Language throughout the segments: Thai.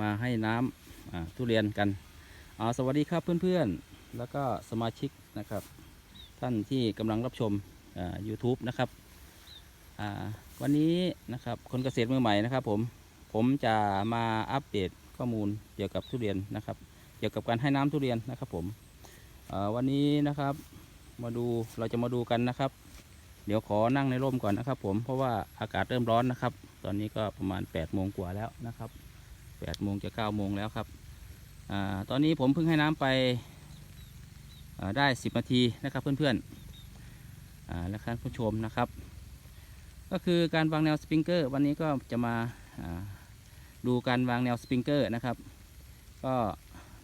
มาให้น้ำทุเรียนกันอ่าสวัสดีครับเพื่อนๆ แล้วก็สมาชิกนะครับ ท่านที่กำลังรับชม YouTube นะครับวันนี้นะครับคนเกษตรมือใหม่นะครับผมผมจะมาอัปเดตข้อมูลเกี่ยวกับทุเรียนนะครับ เกี่ยวกับการให้น้ำทุเรียนนะครับผมวันนี้นะครับมาดูเราจะมาดูกันนะครับ เดี๋ยวขอนั่งในร่มก่อนนะครับ ผมเพราะว่าอากาศเริ่มร้อนนะครับ ตอนนี้ก็ประมาณ8ปดโมงกว่าแล้วนะครับ 8ปดโมงจะ9ก้าโมงแล้วครับอตอนนี้ผมเพิ่งให้น้ำไปได้ 10 นาทีนะครับเพื่อนๆและท่านผู้ชมนะครับ ก็คือการวางแนวสปริงเกอร์ วันนี้ก็จะมาาดูการวางแนวสปริงเกอร์นะครับ ก็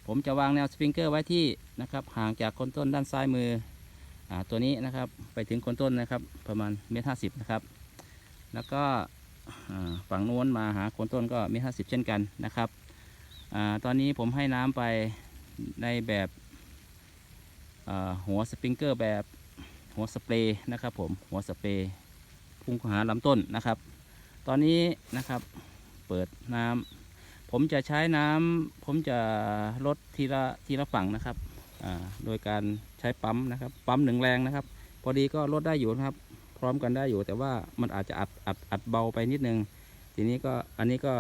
ผมจะวางแนวสปริงเกอร์ไว้ที่นะครับห่างจากโคนต้นด้านซ้ายมืออตัวนี้นะครับไปถึงโคนต้นนะครับประมาณเมตรห้าสิบนะครับ แล้วก็ ฝั่งโน้นมาหาโคนต้นก็เมตรห้าสิบเช่นกันนะครับอตอนนี้ผมให้น้ำไปในแบบหัวสปริงเกอร์แบบหัวสเปรย์นะครับผมหัวสเปรย์พุ่งหาลำต้นนะครับ ตอนนี้นะครับเปิดน้ำผมจะใช้น้ำผมจะลดทีละทีละฝั่งนะครับโดยการใช้ปั๊มนะครับ ปั๊มหนึ่งแรงนะครับ พอดีก็ลดได้อยู่นะครับ พร้อมกันได้อยู่ แต่ว่ามันอาจจะอัดอัดอัดเบาไปนิดนึง ทีนี้ก็อันนี้ก็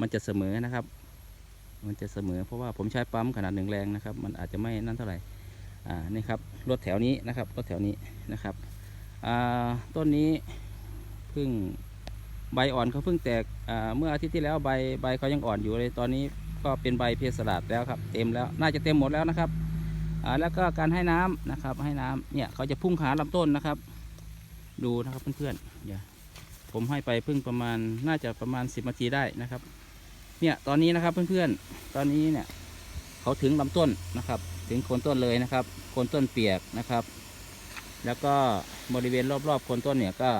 มันจะเสมอนะครับ มันจะเสมอเพราะว่าผมใช้ปั๊มขนาดหนึ่งแรงนะครับ มันอาจจะไม่นั่นเท่าไหร่อ่านี่ครับรถแถวนี้นะครับรถแถวนี้นะครับอ่าต้นนี้เพิ่งใบอ่อนเขาเพิ่งแตกอ่าเมื่ออาทิตย์ที่แล้วใบใบเขายังอ่อนอยู่เลยตอนนี้ก็เป็นใบเพสลัดแล้วครับเต็มแล้วน่าจะเต็มหมดแล้วนะครับอ่าแล้วก็การให้น้ำนะครับให้น้ำเนี่ยเขาจะพุ่งขาลำต้นนะครับ ดูนะครับเพื่อนๆเดี๋ยวผมให้ไปเพิ่งประมาณน่าจะประมาณ 10นาทีได้นะครับ เนี่ยตอนนี้นะครับเพื่อนๆ ตอนนี้เนี่ยเขาถึงลำต้นนะครับ ถึงโคนต้นเลยนะครับโคนต้นเปียกนะครับ แล้วก็บริเวณรอบๆโคนต้นเนี่ยก็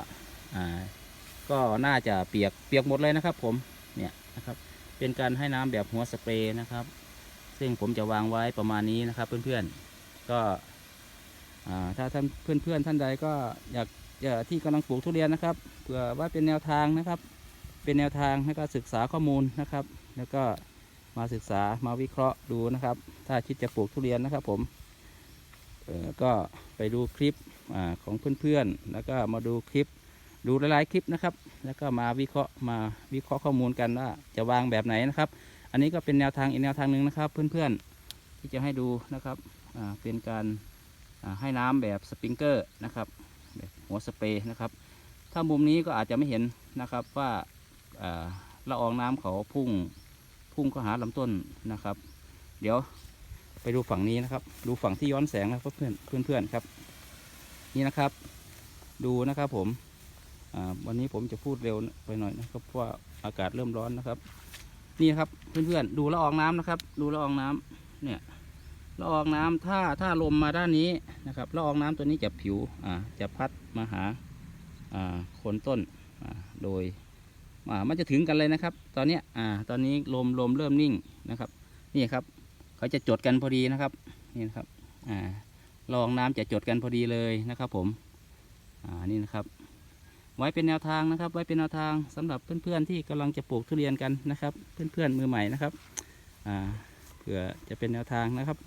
อ่าก็น่าจะเปียกเปียกหมดเลยนะครับ ผมเนี่ยนะครับเป็นการให้น้ำแบบหัวสเปรย์นะครับ ซึ่งผมจะวางไว้ประมาณนี้นะครับเพื่อนๆก็ถ้าท่านเพื่อนๆท่านใดก็อยาก ที่กำลังปลูกทุเรียนนะครับเผื่อว่าเป็นแนวทางนะครับ เป็นแนวทางให้ก็ศึกษาข้อมูลนะครับ แล้วก็มาศึกษามาวิเคราะห์ดูนะครับ ถ้าคิดจะปลูกทุเรียนนะครับ ผมก็ไปดูคลิปอของเพื่อนๆ แล้วก็มาดูคลิปดูหลายๆคลิปนะครับ แล้วก็มาวิเคราะห์มาวิเคราะห์ข้อมูลกันว่าจะวางแบบไหนนะครับ อันนี้ก็เป็นแนวทางอีกแนวทางหนึ่งนะครับ เพื่อนๆที่จะให้ดูนะครับเป็นการให้น้ำแบบสปริงเกอร์นะครับ หัวสเปรย์นะครับ ถ้ามุมนี้ก็อาจจะไม่เห็นนะครับว่าละอองน้ำเขาพุ่งพุ่งเข้าหาลำต้นนะครับ เดี๋ยวไปดูฝั่งนี้นะครับ ดูฝั่งที่ย้อนแสงนะครับเพื่อนเพื่อนเพื่อนครับ นี่นะครับ ดูนะครับผมวันนี้ผมจะพูดเร็วไปหน่อยนะครับเพราะว่าอากาศเริ่มร้อนนะครับ นี่ครับเพื่อนๆดูละอองน้ำนะครับ ดูละอองน้ำเนี่ย ละอองน้ำถ้าถ้าลมมาด้านนี้นะครับละอองน้ำตัวนี้จะผิวอ่าจะพัดมาหาอ่าโคนต้นอ่าโดยอ่ามันจะถึงกันเลยนะครับ ตอนเนี้ยอ่าตอนนี้ลมลมเริ่มนิ่งนะครับนี่ครับเขาจะจดกันพอดีนะครับนี่นะครับอ่าลองน้ำจะจดกันพอดีเลยนะครับผมอ่านี่นะครับ ไว้เป็นแนวทางนะครับ ไว้เป็นแนวทางสำหรับเพื่อนๆที่กำลังจะปลูกทุเรียนกันนะครับ เพื่อนๆมือใหม่นะครับอ่าเผื่อจะเป็นแนวทางนะครับ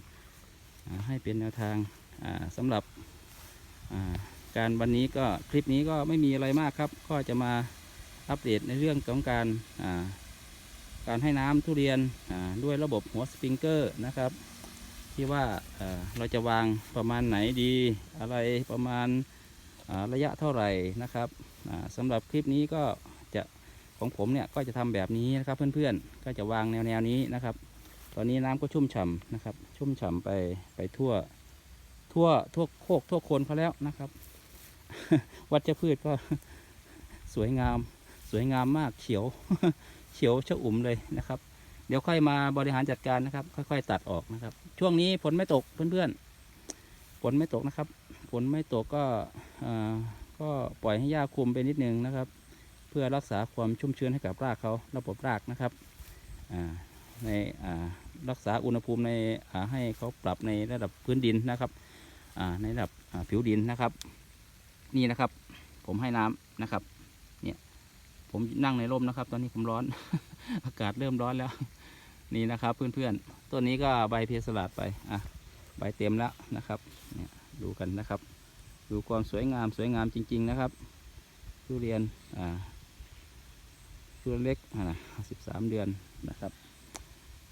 ให้เป็นแนวทางสำหรับการวันนี้ก็คลิปนี้ก็ไม่มีอะไรมากครับ ก็จะมาอัปเดตในเรื่องของการการให้น้ำทุเรียนด้วยระบบหัวสปริงเกอร์นะครับ ที่ว่าเราจะวางประมาณไหนดีอะไรประมาณาระยะเท่าไหร่นะครับสำหรับคลิปนี้ก็จะของผมเนี่ยก็จะทำแบบนี้นะครับเพื่อนๆก็จะวางแนวแนวนี้นะครับ ตอนนี้น้ำก็ชุ่มฉ่ำนะครับ ชุ่มฉ่ำไปไปทั่ว ทั่วทั่วโคกทั่วคนเขาแล้วนะครับ วัชพืชก็สวยงาม สวยงามมากเขียว เขียวชะอุ่มเลยนะครับ เดี๋ยวค่อยมาบริหารจัดการนะครับ ค่อยๆ ตัดออกนะครับ ช่วงนี้ฝนไม่ตกเพื่อนๆฝนไม่ตกนะครับฝนไม่ตกก็อ่าก็ปล่อยให้หญ้าคลุมไปนิดนึงนะครับ เพื่อรักษาความชุ่มชื้นให้กับรากเขาระบบรากนะครับอ่าในอ่า รักษาอุณหภูมิในให้เขาปรับในระดับพื้นดินนะครับในระดับผิวดินนะครับ นี่นะครับ ผมให้น้ำนะครับ เนี่ยผมนั่งในร่มนะครับ ตอนนี้ผมร้อน อากาศเริ่มร้อนแล้ว นี่นะครับเพื่อนๆต้นนี้ก็ใบเพสลัดไปอะใบเต็มแล้วนะครับ เนี่ยดูกันนะครับ ดูความสวยงามสวยงามจริง ๆนะครับทุเรียนอ่าทุเรียนเล็กอ่าสิบสามเดือนนะครับ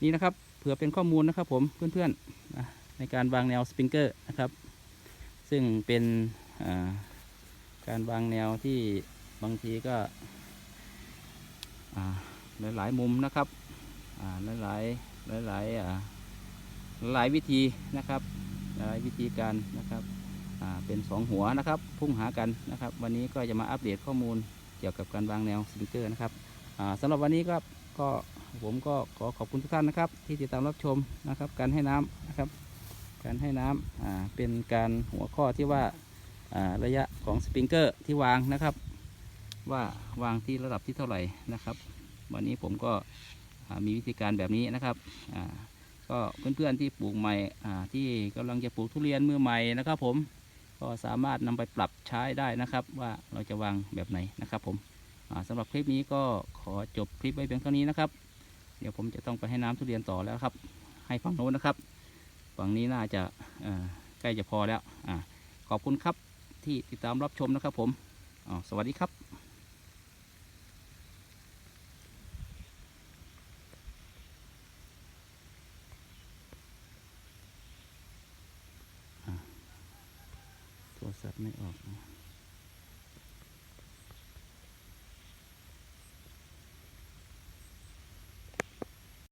นี่นะครับ เผื่อเป็นข้อมูลนะครับผมเพื่อนๆในการวางแนวสปริงเกอร์นะครับ ซึ่งเป็นการวางแนวที่บางทีก็หลายๆมุมนะครับหลายๆหลายๆหลายวิธีนะครับหลายวิธีการนะครับเป็นสองหัวนะครับพุ่งหากันนะครับ วันนี้ก็จะมาอัปเดตข้อมูลเกี่ยวกับการวางแนวสปริงเกอร์นะครับสำหรับวันนี้ก็ก็ ผมก็ขอขอบคุณทุกท่านนะครับ ที่ติดตามรับชมนะครับ การให้น้ำนะครับ การให้น้ำเป็นการหัวข้อที่ว่าระยะของสปริงเกอร์ที่วางนะครับ ว่าวางที่ระดับที่เท่าไหร่นะครับ วันนี้ผมก็มีวิธีการแบบนี้นะครับอ่าก็เพื่อนๆที่ปลูกใหม่ที่กำลังจะปลูกทุเรียนมือใหม่นะครับ ผมก็สามารถนำไปปรับใช้ได้นะครับ ว่าเราจะวางแบบไหนนะครับ ผมอ่าสำหรับคลิปนี้ก็ขอจบคลิปไว้เพียงเท่านี้นะครับ เดี๋ยวผมจะต้องไปให้น้ำทุเรียนต่อแล้วครับ ให้ฝั่งโน้นนะครับ ฝั่งนี้น่าจะใกล้จะพอแล้วอขอบคุณครับที่ติดตามรับชมนะครับผมสวัสดีครับโทรศัพท์ไม่ออก